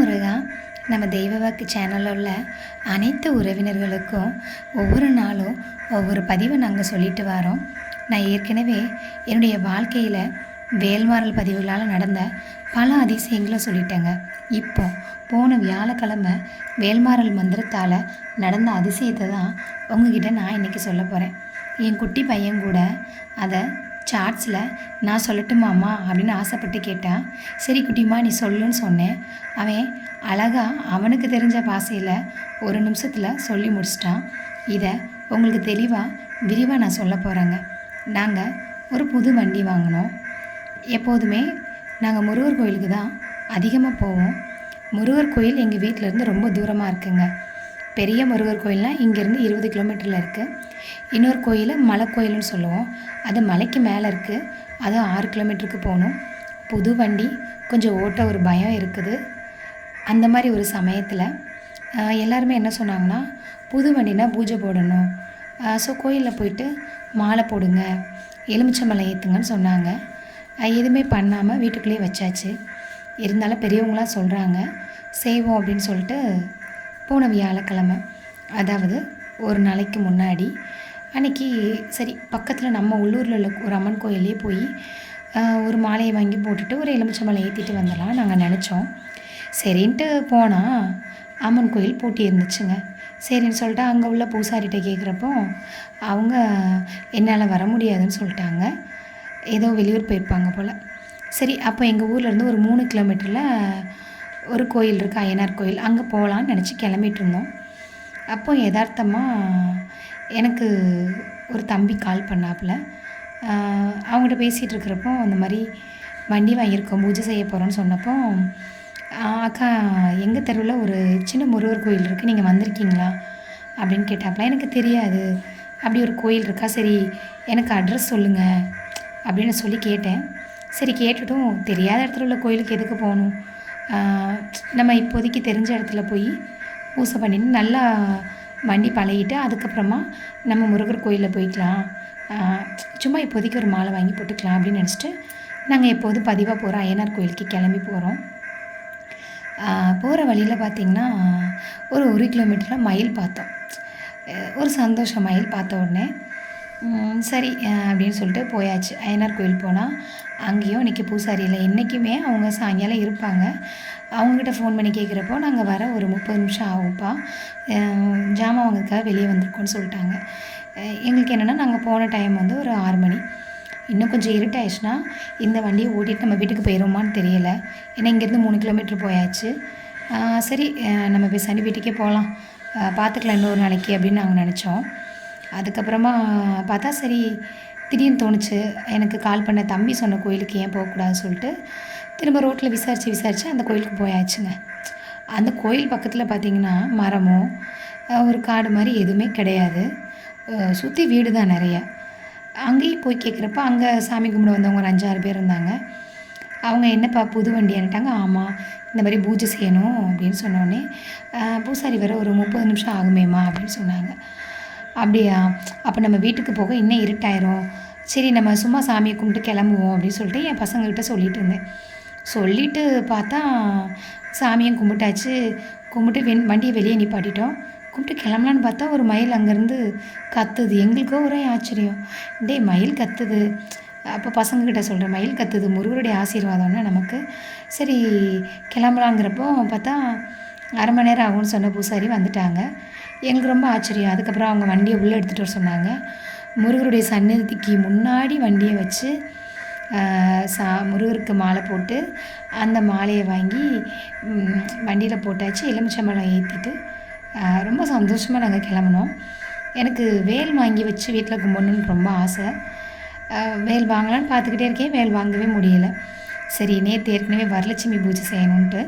முறை தான் நம்ம தெய்வவாக்கு சேனலில் உள்ள அனைத்து உறவினர்களுக்கும் ஒவ்வொரு நாளும் ஒவ்வொரு பதிவை நாங்கள் சொல்லிட்டு வரோம். நான் ஏற்கனவே என்னுடைய வாழ்க்கையில் வேல்மாறல் பதிவுகளால் நடந்த பல அதிசயங்களை சொல்லிட்டேங்க. இப்போ போன வியாழக்கிழமை வேல்மாறல் மந்திரத்தால் நடந்த அதிசயத்தை தான் உங்ககிட்ட நான் இன்றைக்கி சொல்ல போகிறேன் என் குட்டி பையன் கூட அதை சாட்ஸில் நான் சொல்லட்டுமாம்மா அப்படின்னு ஆசைப்பட்டு கேட்டான். சரி குட்டிம்மா நீ சொல்லுன்னு சொன்னேன். அவன் அழகா அவனுக்கு தெரிஞ்ச பாசையில் ஒரு நிமிஷத்தில் சொல்லி முடிச்சிட்டான். இதை உங்களுக்கு தெளிவாக விரிவாக நான் சொல்ல போகிறேங்க நாங்கள் ஒரு புது வண்டி வாங்கினோம். எப்போதுமே நாங்கள் முருகர் கோயிலுக்கு தான் அதிகமாக போவோம். முருகர் கோயில் எங்கள் வீட்டிலேருந்து ரொம்ப தூரமாக இருக்குங்க. பெரிய முருகர் கோயில்னால் இங்கேருந்து இருபது கிலோமீட்டரில் இருக்குது இன்னொரு கோயில் மலை கோயில்னு சொல்லுவோம். அது மலைக்கு மேலே இருக்குது அது ஆறு கிலோமீட்டருக்கு போகணும். புது வண்டி கொஞ்சம் ஓட்ட ஒரு பயம் இருக்குது. அந்த மாதிரி ஒரு சமயத்தில் எல்லாருமே என்ன சொன்னாங்கன்னா புது வண்டினா பூஜை போடணும். ஸோ கோயிலில் போயிட்டு மாலை போடுங்க எலுமிச்சம்பழம் ஏற்றுங்கன்னு சொன்னாங்க. எதுவுமே பண்ணாமல் வீட்டுக்குள்ளேயே வச்சாச்சு. இருந்தாலும் பெரியவங்களாம் சொல்கிறாங்க செய்வோம் அப்படின்னு சொல்லிட்டு போன வியாழக்கிழமை அதாவது ஒரு நாளைக்கு முன்னாடி. அன்னைக்கு சரி பக்கத்தில் நம்ம உள்ளூரில் உள்ள ஒரு அம்மன் கோயிலே போய் ஒரு மாலையை வாங்கி போட்டுட்டு ஒரு எலுமிச்சம்பழம் ஏற்றிட்டு வந்துடலாம் நாங்கள் நினச்சோம். சரின்ட்டு போனால் அம்மன் கோயில் பூட்டி இருந்துச்சுங்க. சரின்னு சொல்லிட்டு அங்கே உள்ள பூசாரிகிட்ட கேட்குறப்போ அவங்க என்னால் வர முடியாதுன்னு சொல்லிட்டாங்க. ஏதோ வெளியூர் போயிருப்பாங்க போல். சரி அப்போ எங்கள் ஊர்லேருந்து ஒரு மூணு கிலோமீட்டரில் ஒரு கோயில் இருக்குது அய்யனார் கோயில். அங்கே போகலான்னு நினச்சி கிளம்பிட்டு இருந்தோம் அப்போ யதார்த்தமாக எனக்கு ஒரு தம்பி கால் பண்ணாப்புல. அவங்ககிட்ட பேசிகிட்டு இருக்கிறப்போ அந்த மாதிரி வண்டி வாங்கியிருக்கோம் பூஜை செய்ய போகிறோன்னு சொன்னப்போ அக்கா எங்கள் தெருவில் ஒரு சின்ன முருகர் கோயில் இருக்குது நீங்கள் வந்திருக்கீங்களா? அப்படின்னு கேட்டாப்புல. எனக்கு தெரியாது. அப்படி ஒரு கோயில் இருக்கா? சரி எனக்கு அட்ரஸ் சொல்லுங்கள் அப்படின்னு சொல்லி கேட்டேன். சரி கேட்டுட்டும். தெரியாத இடத்துல உள்ள கோயிலுக்கு எதுக்கு போகணும்? நம்ம இப்போதைக்கு தெரிஞ்ச இடத்துல போய் பூசை பண்ணிட்டு நல்லா வண்டி பழகிட்டு அதுக்கப்புறமா நம்ம முருகர் கோயிலில் போய்க்கலாம். சும்மா இப்போதைக்கு ஒரு மாலை வாங்கி போட்டுக்கலாம் அப்படின்னு நினச்சிட்டு நாங்கள் எப்போதும் பதிவாக போகிறோம் அய்யனார் கோயிலுக்கு கிளம்பி போகிறோம் போகிற வழியில் பார்த்திங்கன்னா ஒரு ஒரு கிலோமீட்டரில் மயில் பார்த்தோம். ஒரு சந்தோஷம் மயில் பார்த்த உடனே சரி அப்படின்னு சொல்லிட்டு போயாச்சு. அய்யனார் கோயில் போனால் அங்கேயும் இன்றைக்கி பூசாரி இல்லை. என்றைக்குமே அவங்க சாயங்காலம் இருப்பாங்க. அவங்ககிட்ட ஃபோன் பண்ணி கேட்குறப்போ நாங்கள் வர ஒரு முப்பது நிமிஷம் ஆகும்ப்பா. ஜாமான் வாங்கிறதுக்காக வெளியே வந்திருக்கோன்னு சொல்லிட்டாங்க. எங்களுக்கு என்னென்னா நாங்கள் போன டைம் வந்து ஒரு ஆறு மணி. இன்னும் கொஞ்சம் இருட்டாயிடுச்சுன்னா இந்த வண்டியை ஓட்டிட்டு நம்ம வீட்டுக்கு போயிடுவோமான்னு தெரியலை. ஏன்னா இங்கேருந்து மூணு கிலோமீட்டர் போயாச்சு. சரி நம்ம நம்ம பேசாண்டி வீட்டுக்கே போகலாம் பார்த்துக்கலாம் இன்னொரு நாளைக்கு அப்படின்னு நாங்கள் நினச்சோம். அதுக்கப்புறமா பார்த்தா சரி திடீர்னு தோணுச்சு. எனக்கு கால் பண்ண தம்பி சொன்ன கோயிலுக்கு ஏன் போகக்கூடாதுன்னு சொல்லிட்டு திரும்ப ரோட்டில் விசாரித்து விசாரித்து அந்த கோயிலுக்கு போயாச்சுங்க. அந்த கோயில் பக்கத்தில் பார்த்திங்கன்னா மரமோ ஒரு காடு மாதிரி எதுவுமே கிடையாது. சுற்றி வீடு தான் நிறையா. அங்கேயும் போய் கேட்குறப்ப அங்கே சாமி கும்பிட வந்தவங்க ஒரு அஞ்சாறு பேர் இருந்தாங்க. அவங்க என்னப்பா புது வண்டியானுட்டாங்க ஆமாம் இந்த மாதிரி பூஜை செய்யணும் அப்படின்னு சொன்னோடனே பூசாரி வர ஒரு முப்பது நிமிஷம் ஆகுமேம்மா அப்படின்னு சொன்னாங்க. அப்படியா? அப்போ நம்ம வீட்டுக்கு போக இன்னும் இருட்டாயிரும். சரி நம்ம சும்மா சாமியை கும்பிட்டு கிளம்புவோம் அப்படின்னு சொல்லிட்டு என் பசங்கக்கிட்ட சொல்லிட்டு இருந்தேன். சொல்லிட்டு பார்த்தா சாமியும் கும்பிட்டாச்சு. கும்பிட்டு வெண் வண்டியை வெளியே நிப்பாட்டிட்டோம். கும்பிட்டு கிளம்பலான்னு பார்த்தா ஒரு மயில் அங்கேருந்து கத்துது. எங்களுக்கோ ஒரே ஆச்சரியம். டேய் மயில் கத்துது. அப்போ பசங்கக்கிட்ட சொல்கிறேன் மயில் கத்துது. முருகருடைய ஆசீர்வாதம்னா நமக்கு. சரி கிளம்பலாங்கிறப்போ பார்த்தா அரை மணி நேரம் ஆகும்னு சொன்ன பூசாரி வந்துட்டாங்க. எங்களுக்கு ரொம்ப ஆச்சரியம். அதுக்கப்புறம் அவங்க வண்டியை உள்ளே எடுத்துகிட்டு வர சொன்னாங்க. முருகருடைய சந்நிதிக்கு முன்னாடி வண்டியை வச்சு சா முருகருக்கு மாலை போட்டு அந்த மாலையை வாங்கி வண்டியில் போட்டாச்சு. எலுமிச்சம்பழம் ஏற்றிட்டு ரொம்ப சந்தோஷமாக நாங்கள் கிளம்புனோம். எனக்கு வேல் வாங்கி வச்சு வீட்டில் கும்பிடணுன்னு ரொம்ப ஆசை. வேல் வாங்கலான்னு பார்த்துக்கிட்டே இருக்கேன். வேல் வாங்கவே முடியல. சரி நேற்று ஏற்கனவே வரலட்சுமி பூஜை செய்யணுன்ட்டு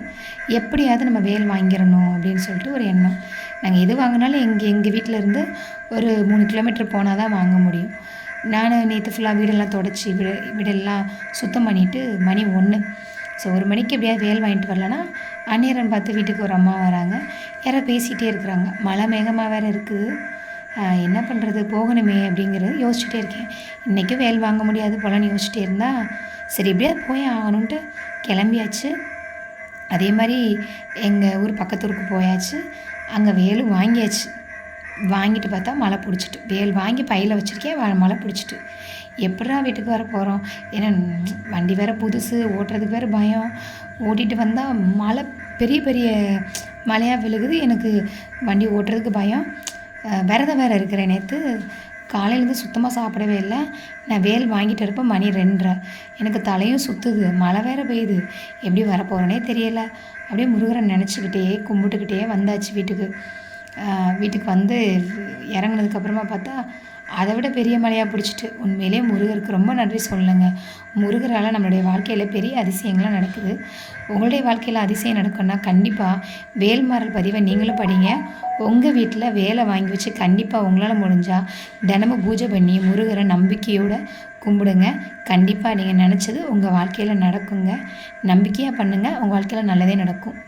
எப்படியாவது நம்ம வேல் வாங்கிடணும் அப்படின்னு சொல்லிட்டு ஒரு எண்ணம். நாங்கள் எது வாங்கினாலும் எங்கள் எங்கள் வீட்டில் இருந்து ஒரு மூணு கிலோமீட்டர் போனால் தான் வாங்க முடியும். நான் நேற்று ஃபுல்லாக வீடெல்லாம் தொடச்சி வீடு வீடெல்லாம் சுத்தம் பண்ணிவிட்டு மணி ஒன்று ஸோ ஒரு மணிக்கு எப்படியாவது வேல் வாங்கிட்டு வரலன்னா அந்நேரம் பார்த்து வீட்டுக்கு ஒரு அம்மா வராங்க. யாரோ பேசிகிட்டே இருக்கிறாங்க. மழை மேகமாக வேறு இருக்குது. என்ன பண்ணுறது போகணுமே அப்படிங்கிறது யோசிச்சுட்டே இருக்கேன். இன்றைக்கும் வேல் வாங்க முடியாது போலன்னு யோசிச்சுட்டே இருந்தால் சரி எப்படியாவது போய் ஆகணுன்ட்டு கிளம்பியாச்சு. அதே மாதிரி எங்கள் ஊர் பக்கத்தூருக்கு போயாச்சு. அங்கே வேலும் வாங்கியாச்சு. வாங்கிட்டு பார்த்தா மழை பிடிச்சிட்டு. வேல் வாங்கி பையில் வச்சுருக்கேன் மழை பிடிச்சிட்டு. எப்படா வீட்டுக்கு வர போகிறோம் ஏன்னா வண்டி வேறு புதுசு ஓட்டுறதுக்கு வேறு பயம். ஓட்டிகிட்டு வந்தால் மழை பெரிய பெரிய மழையாக விழுகுது. எனக்கு வண்டி ஓட்டுறதுக்கு பயம். விரதம் வேறு இருக்கிறேன் நேற்று காலையிலேருந்து சுத்தமாக சாப்பிடவே இல்லை. நான் வேல் வாங்கிட்டு இருப்பேன் மணி ரெண்டரை. எனக்கு தலையும் சுற்றுது மழை வேறு பெய்யுது. எப்படி வரப்போகிறேனே தெரியல. அப்படியே முருகரை நினச்சிக்கிட்டே கும்பிட்டுக்கிட்டே வந்தாச்சு வீட்டுக்கு. வீட்டுக்கு வந்து இறங்குனதுக்கப்புறமா பார்த்தா அதை விட பெரிய மலையாக பிடிச்சிட்டு. உண்மையிலேயே முருகருக்கு ரொம்ப நன்றி சொல்லுங்க முருகரால் நம்மளுடைய வாழ்க்கையில் பெரிய அதிசயங்கள்லாம் நடக்குது. உங்களுடைய வாழ்க்கையில் அதிசயம் நடக்கும்னா கண்டிப்பாக வேல்மாறல் பதிவை நீங்களும் படிங்க. உங்கள் வீட்டில் வேலை வாங்கி வச்சு கண்டிப்பாக உங்களால் முடிஞ்சால் தினமும் பூஜை பண்ணி முருகரை நம்பிக்கையோடு கும்பிடுங்க. கண்டிப்பாக நீங்கள் நினச்சது உங்கள் வாழ்க்கையில் நடக்குங்க. நம்பிக்கையாக பண்ணுங்கள் உங்கள் வாழ்க்கையில் நல்லதே நடக்கும்.